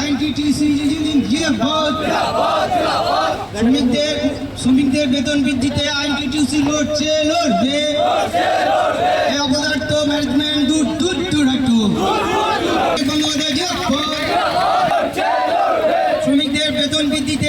আইনটিটিসি জিন্দাবাদ শ্রমিকদের শ্রমিকদের বেতন বৃদ্ধিতে আইনটিটিসি লড়ছে লড়বে অপদার্থ ম্যানেজমেন্ট দূর দূর দূরাট্টু বঙ্গবন্ধু জিন্দাবাদ শ্রমিকদের বেতন বৃদ্ধিতে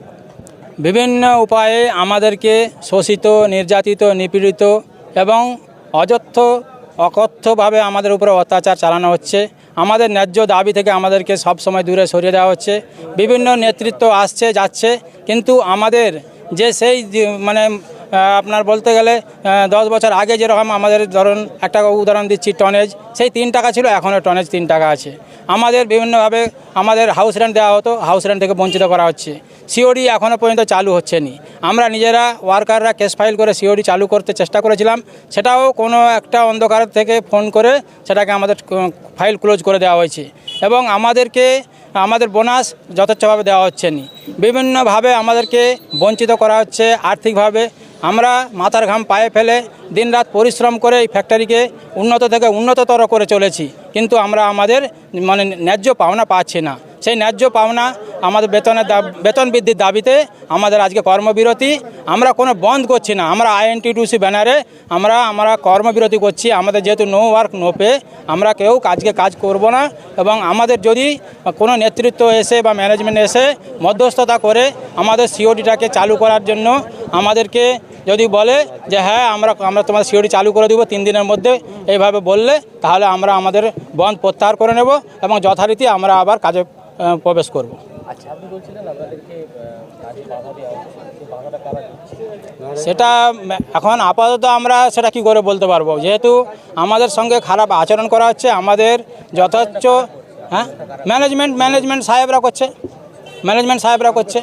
বিভিন্ন উপায়ে আমাদেরকে শোষিত, নির্যাতিত, নিপীড়িত এবং অযথ্য অকথ্যভাবে আমাদের উপরে অত্যাচার চালানো হচ্ছে। আমাদের ন্যায্য দাবি থেকে আমাদেরকে সব সময় দূরে সরিয়ে দেওয়া হচ্ছে। বিভিন্ন নেতৃত্ব আসছে, যাচ্ছে, কিন্তু আমাদের যে সেই মানে আপনার বলতে গেলে দশ বছর আগে যেরকম আমাদের ধরুন একটা উদাহরণ দিচ্ছি টনেজ সেই তিন টাকা ছিল, এখনও টনেজ তিন টাকা আছে। আমাদের বিভিন্নভাবে আমাদের হাউস রেন্ট দেওয়া হতো হাউস রেন্ট থেকে বঞ্চিত করা হচ্ছে। সিওডি এখনও পর্যন্ত চালু হচ্ছে নি আমরা নিজেরা ওয়ার্কাররা কেস ফাইল করে সিওডি চালু করতে চেষ্টা করেছিলাম। সেটাও কোনো একটা অন্ধকার থেকে ফোন করে সেটাকে আমাদের ফাইল ক্লোজ করে দেওয়া হয়েছে। এবং আমাদেরকে, আমাদের বোনাস যথেচ্ছভাবে দেওয়া হচ্ছে নি বিভিন্নভাবে আমাদেরকে বঞ্চিত করা হচ্ছে আর্থিকভাবে। আমরা মাথার ঘাম পায়ে ফেলে দিনরাত পরিশ্রম করে এই ফ্যাক্টরিকে উন্নত থেকে উন্নততর করে চলেছি। কিন্তু আমরা আমাদের মানে ন্যায্য পাওনা পাচ্ছি না। সেই ন্যায্য পাওনা আমাদের বেতনের বেতন বৃদ্ধির দাবিতে আমাদের আজকে কর্মবিরতি। আমরা কোনো বন্ধ করছি না। আমরা আইএনটিটিউসি ব্যানারে আমরা আমরা কর্মবিরতি করছি। আমাদের যেহেতু নো ওয়ার্ক নো পে আমরা কেউ কাজকে কাজ করব না। এবং আমাদের যদি কোনো নেতৃত্ব এসে বা ম্যানেজমেন্ট এসে মধ্যস্থতা করে আমাদের সিওডিটাকে চালু করার জন্য আমাদেরকে যদি বলে যে হ্যাঁ আমরা আমরা তোমাদের সিওডি চালু করে দেবো তিন দিনের মধ্যে এইভাবে বললে তাহলে আমরা আমাদের বন্ধ প্রত্যাহার করে নেব এবং যথারীতি আমরা আবার কাজে প্রবেশ করব। সেটা এখন আপাতত আমরা সেটা কি করে বলতে পারব? যেহেতু আমাদের সঙ্গে খারাপ আচরণ করা হচ্ছে আমাদের যথেচ্ছ হ্যাঁ? ম্যানেজমেন্ট ম্যানেজমেন্ট সাহেবরা করছে। ম্যানেজমেন্ট সাহেবরা করছে।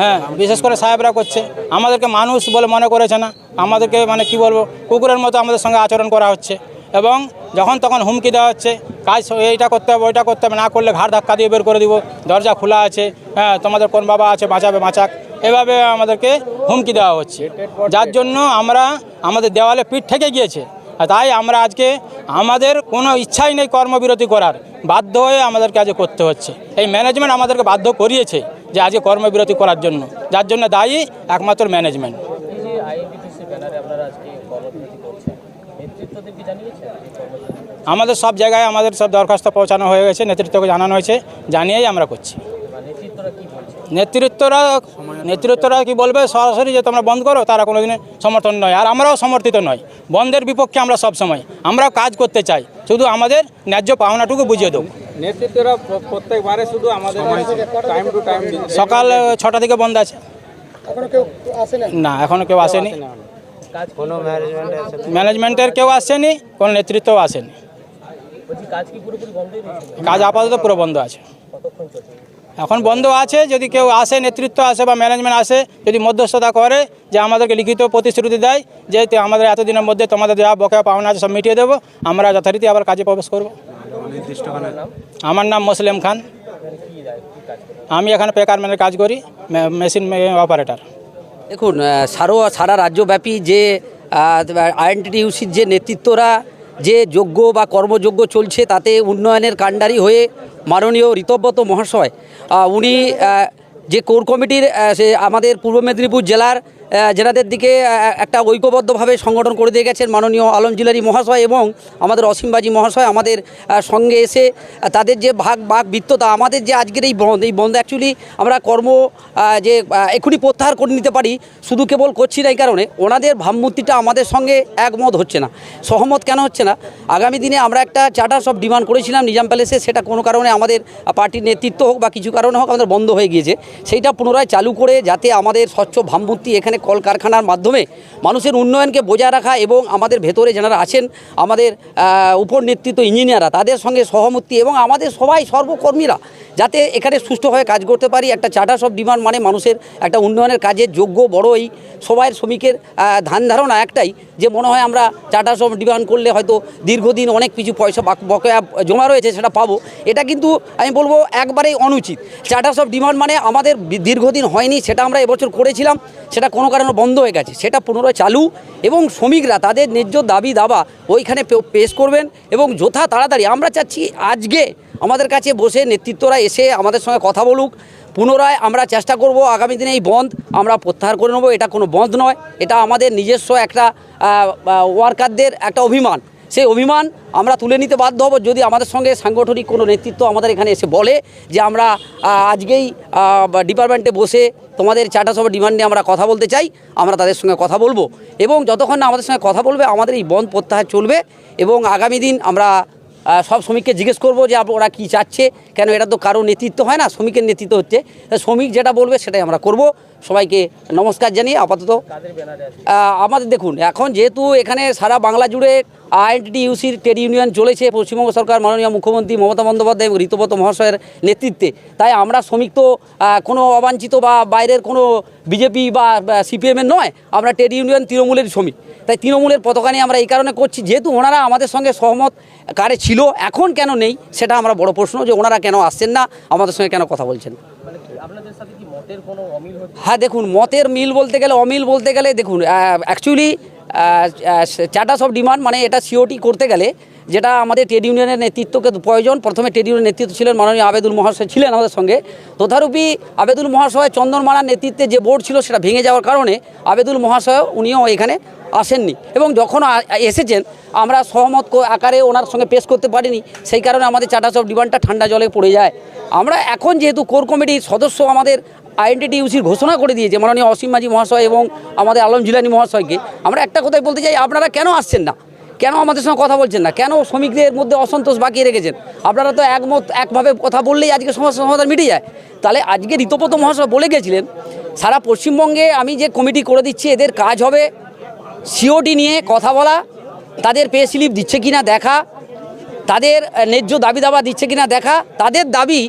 হ্যাঁ বিশেষ করে সাহেবরা করছে। আমাদেরকে মানুষ বলে মনে করেছে না। আমাদেরকে মানে কি বলব, কুকুরের মতো আমাদের সঙ্গে আচরণ করা হচ্ছে। এবং যখন তখন হুমকি দেওয়া হচ্ছে, কাজ এইটা করতে হবে, ওইটা করতে হবে, না করলে ঘাড় ধাক্কা দিয়ে বের করে দিব, দরজা খোলা আছে হ্যাঁ তোমাদের কোন বাবা আছে, বাঁচাবে, বাঁচাক। এভাবে আমাদেরকে হুমকি দেওয়া হচ্ছে। যার জন্য আমরা আমাদের দেওয়ালে পিঠ থেকে গিয়েছে। তাই আমরা আজকে আমাদের কোনো ইচ্ছাই নেই কর্মবিরতি করার। বাধ্য হয়ে আমাদেরকে আজকে করতে হচ্ছে। এই ম্যানেজমেন্ট আমাদেরকে বাধ্য করিয়েছে। যে আজকে কর্মবিরতি করার জন্য। যার জন্য দায়ী একমাত্র ম্যানেজমেন্ট আমাদের সব জায়গায় আমাদের সব দরখাস্ত পৌঁছানো হয়ে গেছে নেতৃত্বকে জানানো হয়েছে জানিয়েই আমরা করছি। নেতৃত্বরা নেতৃত্বরা কি বলবে? সরাসরি যে তোমরা বন্ধ করো তারা কোনোদিনে সমর্থন নয়। আর আমরাও সমর্থিত নয়। বন্ধের বিপক্ষে আমরা সব সময় আমরাও কাজ করতে চাই। শুধু আমাদের ন্যায্য পাওনাটুকু বুঝিয়ে দেবো। নেতৃত্বরা প্রত্যেকবারে শুধু আমাদের টাইম টু টাইম সকাল ছটা থেকে বন্ধ আছে। না এখনও কেউ আসেনি। কোনো ম্যানেজমেন্ট ম্যানেজমেন্টের কেউ আসেনি কোনো নেতৃত্বও আসেনি। কাজ আপাতত পুরো বন্ধ আছে। এখন বন্ধ আছে যদি কেউ আসে নেতৃত্ব আসে বা ম্যানেজমেন্ট আসে যদি মধ্যস্থতা করে যে আমাদেরকে লিখিত প্রতিশ্রুতি দেয় যে আমাদের এতদিনের মধ্যে তোমাদের যা বকেয়া পাওনা আছে সব মিটিয়ে দেবো আমরা যথারীতি আবার কাজে প্রবেশ করব। আমার নাম মুসলিম খান। আমি এখানে পেকারম্যানের কাজ করি মেশিন অপারেটর। দেখুন সারো সারা রাজ্যব্যাপী যে আইএনটিটিউসির যে নেতৃত্বরা যে যোগ্য বা কর্মযোগ্য চলছে তাতে উন্নয়নের কাণ্ডারি হয়ে মাননীয় ঋতব্রত মহাশয় উনি যে কোর কমিটির সে আমাদের পূর্ব মেদিনীপুর জেলার যেনাদের দিকে একটা ঐক্যবদ্ধভাবে সংগঠন করে দিয়ে গেছেন মাননীয় আলম জিলারি মহাশয় এবং আমাদের অসীমবাজি মহাশয় আমাদের সঙ্গে এসে তাদের যে ভাগ ভাগ বৃত্ততা আমাদের যে আজকের এই বন্ধ এই বন্ধ অ্যাকচুয়ালি আমরা কর্ম যে এক্ষুনি প্রত্যাহার করে নিতে পারি, শুধু কেবল করছি না এই কারণে, ওনাদের ভাবমূর্তিটা আমাদের সঙ্গে একমত হচ্ছে না, সহমত কেন হচ্ছে না? আগামী দিনে আমরা একটা চার্টার সব ডিমান্ড করেছিলাম, নিজাম প্যালেসে, সেটা কোনো কারণে আমাদের পার্টির নেতৃত্ব হোক বা কিছু কারণে হোক আমাদের বন্ধ হয়ে গিয়েছে, সেইটা পুনরায় চালু করে যাতে আমাদের স্বচ্ছ ভাবমূর্তি এখানে কলকারখানার মাধ্যমে মানুষের উন্নয়নকে বজায় রাখা এবং আমাদের ভেতরে যারা আছেন, আমাদের উপর নেতৃত্ব ইঞ্জিনিয়াররা, তাদের সঙ্গে সহমতি এবং আমাদের সবাই সর্বকর্মীরা যাতে এখানে সুষ্ঠুভাবে কাজ করতে পারি। একটা চার্টার অফ ডিমান্ড মানে মানুষের একটা উন্নয়নের কাজের যোগ্য বড় এই সবাই শ্রমিকের ধ্যান ধারণা একটাই যে মনে হয় আমরা চার্টার অফ ডিমান্ড করলে হয়তো দীর্ঘদিন অনেক কিছু পয়সা বাক- বকেয়া জমা রয়েছে সেটা পাবো। এটা কিন্তু আমি বলব একবারেই অনুচিত। চার্টার অফ ডিমান্ড মানে আমাদের দীর্ঘদিন হয়নি, সেটা আমরা এবছর করেছিলাম, সেটা কোনো কারণে বন্ধ হয়ে গেছে, সেটা পুনরায় চালু এবং শ্রমিকরা তাদের ন্যায্য দাবি দাবা ওইখানে পেশ করবেন এবং যথা তাড়াতাড়ি, আমরা চাচ্ছি আজকে আমাদের কাছে বসে নেতৃত্বরা এসে আমাদের সঙ্গে কথা বলুক, পুনরায় আমরা চেষ্টা করব আগামী দিনে এই বন্ধ আমরা প্রত্যাহার করে নেব, এটা কোনো বন্ধ নয়, এটা আমাদের নিজস্ব একটা ওয়ার্কারদের একটা অভিমান। সেই অভিমান আমরা তুলে নিতে বাধ্য হব যদি আমাদের সঙ্গে সাংগঠনিক কোনো নেতৃত্ব আমাদের এখানে এসে বলে যে আমরা আজকেই ডিপার্টমেন্টে বসে তোমাদের চার্টার সভা ডিমান্ড আমরা কথা বলতে চাই, আমরা তাদের সঙ্গে কথা বলব। এবং যতক্ষণ না আমাদের সঙ্গে কথা বলবে, আমাদের এই বন্ধ প্রত্যাহার চলবে এবং আগামী দিন আমরা সব শ্রমিককে জিজ্ঞেস করব যে ওরা কী চাচ্ছে, কেন এটা তো কারও নেতৃত্ব হয় না, শ্রমিকের নেতৃত্ব হচ্ছে। শ্রমিক যেটা বলবে সেটাই আমরা করব। সবাইকে নমস্কার জানিয়ে আপাতত আমাদের দেখুন, এখন যেহেতু এখানে সারা বাংলা জুড়ে আইএনটি ইউসির ট্রেড ইউনিয়ন চলেছে পশ্চিমবঙ্গ সরকার, মাননীয় মুখ্যমন্ত্রী মমতা বন্দ্যোপাধ্যায় এবং ঋতুপত মহাশয়ের নেতৃত্বে। তাই আমরা শ্রমিক তো কোনো অবাঞ্ছিত বা বাইরের কোনো বিজেপি বা সিপিএমের নয়, আমরা ট্রেড ইউনিয়ন তৃণমূলের শ্রমিক। তাই তৃণমূলের পতাকা নিয়ে আমরা এই কারণে করছি। যেহেতু ওনারা আমাদের সঙ্গে সহমত, কারে ছিল, এখন কেন নেই, সেটা আমরা বড় প্রশ্ন যে ওনারা কেন আসছেন না, আমাদের সঙ্গে কেন কথা বলছেন। হ্যাঁ দেখুন, মতের মিল বলতে গেলে, অমিল বলতে গেলে, দেখুন অ্যাকচুয়ালি চার্টার্স অফ ডিমান্ড মানে এটা সিওটি করতে গেলে যেটা আমাদের ট্রেড ইউনিয়নের নেতৃত্বকে প্রয়োজন, প্রথমে ট্রেড ইউনিয়নের নেতৃত্ব ছিলেন মাননীয় আবেদুল মহাশয় ছিলেন আমাদের সঙ্গে। তথারূপী আবেদুল মহাশয় চন্দনমালার নেতৃত্বে যে বোর্ড ছিল সেটা ভেঙে যাওয়ার কারণে আবেদুল মহাশয়, উনিও এখানে আসেননি। এবং যখন এসেছেন, আমরা সহমত আকারে ওনার সঙ্গে পেশ করতে পারিনি, সেই কারণে আমাদের চার্টার্স অফ ডিমান্ডটা ঠান্ডা জলে পড়ে যায়। আমরা এখন যেহেতু কোর কমিটির সদস্য, আমাদের আইডেন্টি ইউসির ঘোষণা করে দিয়েছে, মাননীয় অসীম মাঝি মহাশয় এবং আমাদের আলম জিলানি মহাশয়কে, আমরা একটা কথাই বলতে চাই, আপনারা কেন আসছেন না? কেন আমাদের সঙ্গে কথা বলছেন না? কেন শ্রমিকদের মধ্যে অসন্তোষ বাকিয়ে রেখেছেন? আপনারা তো একমত, একভাবে কথা বললেই আজকে সমস্যা, সমাধান মিটে যায়। তাহলে আজকে ঋতপত মহাশয় বলে গেছিলেন, সারা পশ্চিমবঙ্গে আমি যে কমিটি করে দিচ্ছি, এদের কাজ হবে সিওটি নিয়ে কথা বলা, তাদের পে স্লিপ দিচ্ছে কিনা দেখা, তাদের ন্যায্য দাবি দাবা দিচ্ছে কিনা দেখা, তাদের দাবি,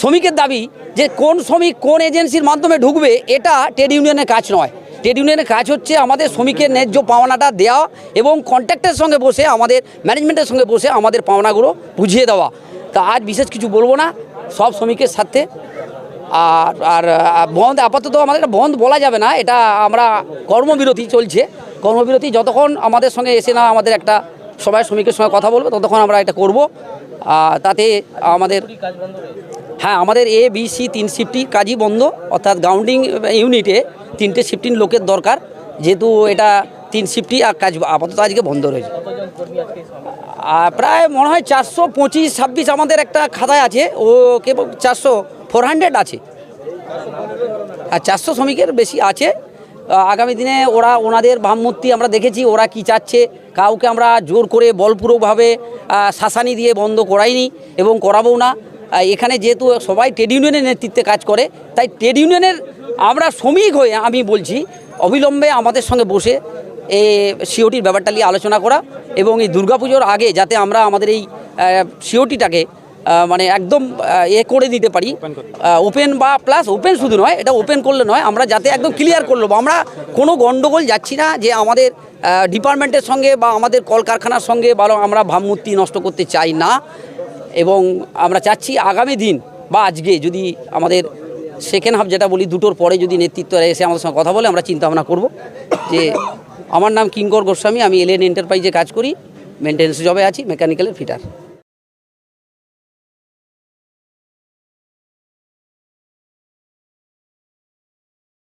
শ্রমিকের দাবি যে কোন শ্রমিক কোন এজেন্সির মাধ্যমে ঢুকবে, এটা ট্রেড ইউনিয়নের কাজ নয়। ট্রেড ইউনিয়নের কাজ হচ্ছে আমাদের শ্রমিকের ন্যায্য পাওনাটা দেওয়া এবং কন্ট্রাক্টের সঙ্গে বসে আমাদের, ম্যানেজমেন্টের সঙ্গে বসে আমাদের পাওনাগুলো বুঝিয়ে দেওয়া। তা আজ বিশেষ কিছু বলব না, সব শ্রমিকের সাথে আর আর বন্ধ, আপাতত আমাদের বন্ধ বলা যাবে না, এটা আমরা কর্মবিরতি চলছে। কর্মবিরতি যতক্ষণ আমাদের সঙ্গে এসে না আমাদের একটা সবাই শ্রমিকের সঙ্গে কথা বলবে, ততক্ষণ আমরা এটা করব। তাতে আমাদের হ্যাঁ আমাদের এ বি সি তিন শিফটি কাজই বন্ধ, অর্থাৎ গ্রাউন্ডিং ইউনিটে তিনটে শিফটিং লোকের দরকার, যেহেতু এটা তিন শিফটি আর কাজ আপাতত আজকে বন্ধ রয়েছে। প্রায় মনে হয় চারশো পঁচিশ, ছাব্বিশ আমাদের একটা খাতায় আছে, ও কেবল চারশো ফোর হান্ড্রেড আছে। আর চারশো শ্রমিকের বেশি আছে। আগামী দিনে ওরা ওনাদের ভাবমূর্তি আমরা দেখেছি, ওরা কি চাচ্ছে? কাউকে আমরা জোর করে বলপূর্বকভাবে শাসানি দিয়ে বন্ধ করাইনি এবং করাবো না। এখানে যেহেতু সবাই ট্রেড ইউনিয়নের নেতৃত্বে কাজ করে, তাই ট্রেড ইউনিয়নের আমরা শ্রমিক হয়ে আমি বলছি, অবিলম্বে আমাদের সঙ্গে বসে এ সিওটির ব্যাপারটা নিয়ে আলোচনা করা এবং এই দুর্গাপুজোর আগে যাতে আমরা আমাদের এই সিওটিটাকে মানে একদম এ করে দিতে পারি। ওপেন বা প্লাস ওপেন শুধু নয় এটা ওপেন করলে নয় আমরা যাতে একদম ক্লিয়ার করে নেব আমরা কোনো গণ্ডগোল যাচ্ছি না যে আমাদের ডিপার্টমেন্টের সঙ্গে বা আমাদের কলকারখানার সঙ্গে বা আমরা ভাবমূর্তি নষ্ট করতে চাই না। এবং আমরা চাচ্ছি আগামী দিন বা আজকে যদি আমাদের সেকেন্ড হাফ যেটা বলি দুটোর পরে যদি নেতৃত্ব এসে আমাদের সঙ্গে কথা বলে আমরা চিন্তা ভাবনা করব যে আমার নাম কিঙ্কর গোস্বামী আমি এলএন এন্টারপ্রাইজে কাজ করি মেনটেন্স জবে আছি মেকানিক্যালের ফিটার